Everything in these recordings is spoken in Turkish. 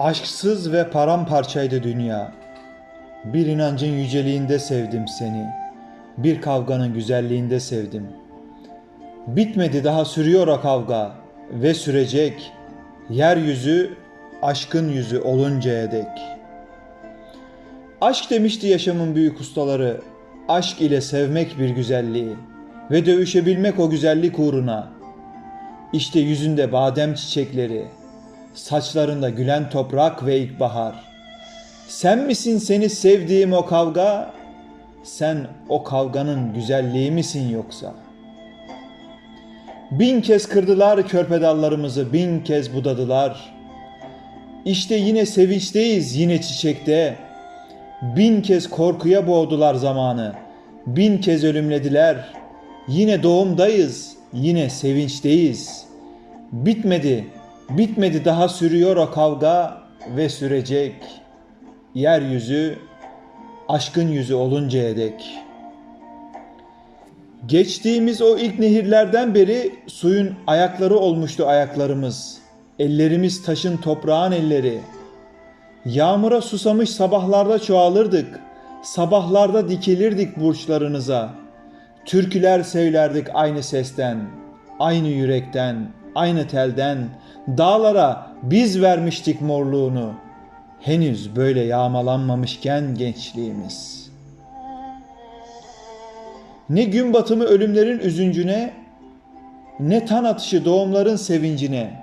Aşksız ve paramparçaydı dünya. Bir inancın yüceliğinde sevdim seni. Bir kavganın güzelliğinde sevdim. Bitmedi daha sürüyor o kavga ve sürecek. Yeryüzü aşkın yüzü oluncaya dek. Aşk demişti yaşamın büyük ustaları. Aşk ile sevmek bir güzelliği ve dövüşebilmek o güzellik uğruna. İşte yüzünde badem çiçekleri, saçlarında gülen toprak ve ilkbahar. Sen misin seni sevdiğim o kavga? Sen o kavganın güzelliği misin yoksa? Bin kez kırdılar körpe dallarımızı, bin kez budadılar. İşte yine sevinçteyiz, yine çiçekte. Bin kez korkuya boğdular zamanı. Bin kez ölümlediler. Yine doğumdayız, yine sevinçteyiz. Bitmedi, bitmedi daha sürüyor o kavga ve sürecek. Yeryüzü aşkın yüzü oluncaya dek. Geçtiğimiz o ilk nehirlerden beri suyun ayakları olmuştu ayaklarımız. Ellerimiz taşın toprağın elleri. Yağmura susamış sabahlarda çoğalırdık. Sabahlarda dikilirdik burçlarınıza. Türküler söylerdik aynı sesten, aynı yürekten, aynı telden. Dağlara biz vermiştik morluğunu. Henüz böyle yağmalanmamışken gençliğimiz. Ne gün batımı ölümlerin üzüncüne, ne tan atışı doğumların sevincine.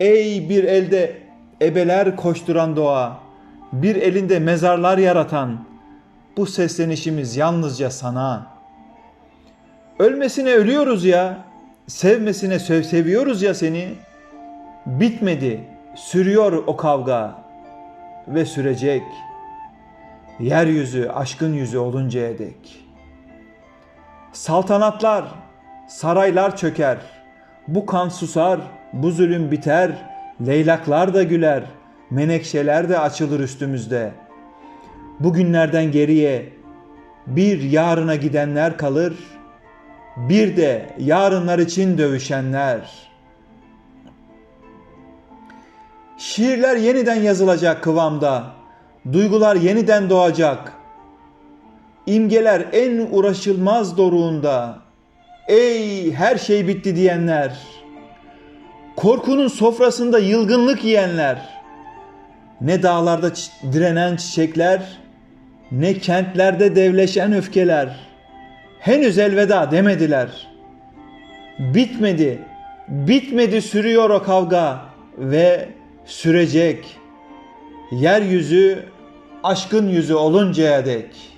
Ey bir elde ebeler koşturan doğa, bir elinde mezarlar yaratan, bu seslenişimiz yalnızca sana. Ölmesine ölüyoruz ya, sevmesine söv seviyoruz ya seni. Bitmedi, sürüyor o kavga ve sürecek. Yeryüzü aşkın yüzü oluncaya dek. Saltanatlar, saraylar çöker. Bu kan susar, bu zulüm biter. Leylaklar da güler, menekşeler de açılır üstümüzde. Bugünlerden geriye bir yarına gidenler kalır, bir de yarınlar için dövüşenler. Şiirler yeniden yazılacak kıvamda, duygular yeniden doğacak. İmgeler en uğraşılmaz doruğunda. Ey her şey bitti diyenler. Korkunun sofrasında yılgınlık yiyenler. Ne dağlarda direnen çiçekler, ne kentlerde devleşen öfkeler. Henüz elveda demediler. Bitmedi, bitmedi sürüyor o kavga ve sürecek. Yeryüzü aşkın yüzü oluncaya dek.''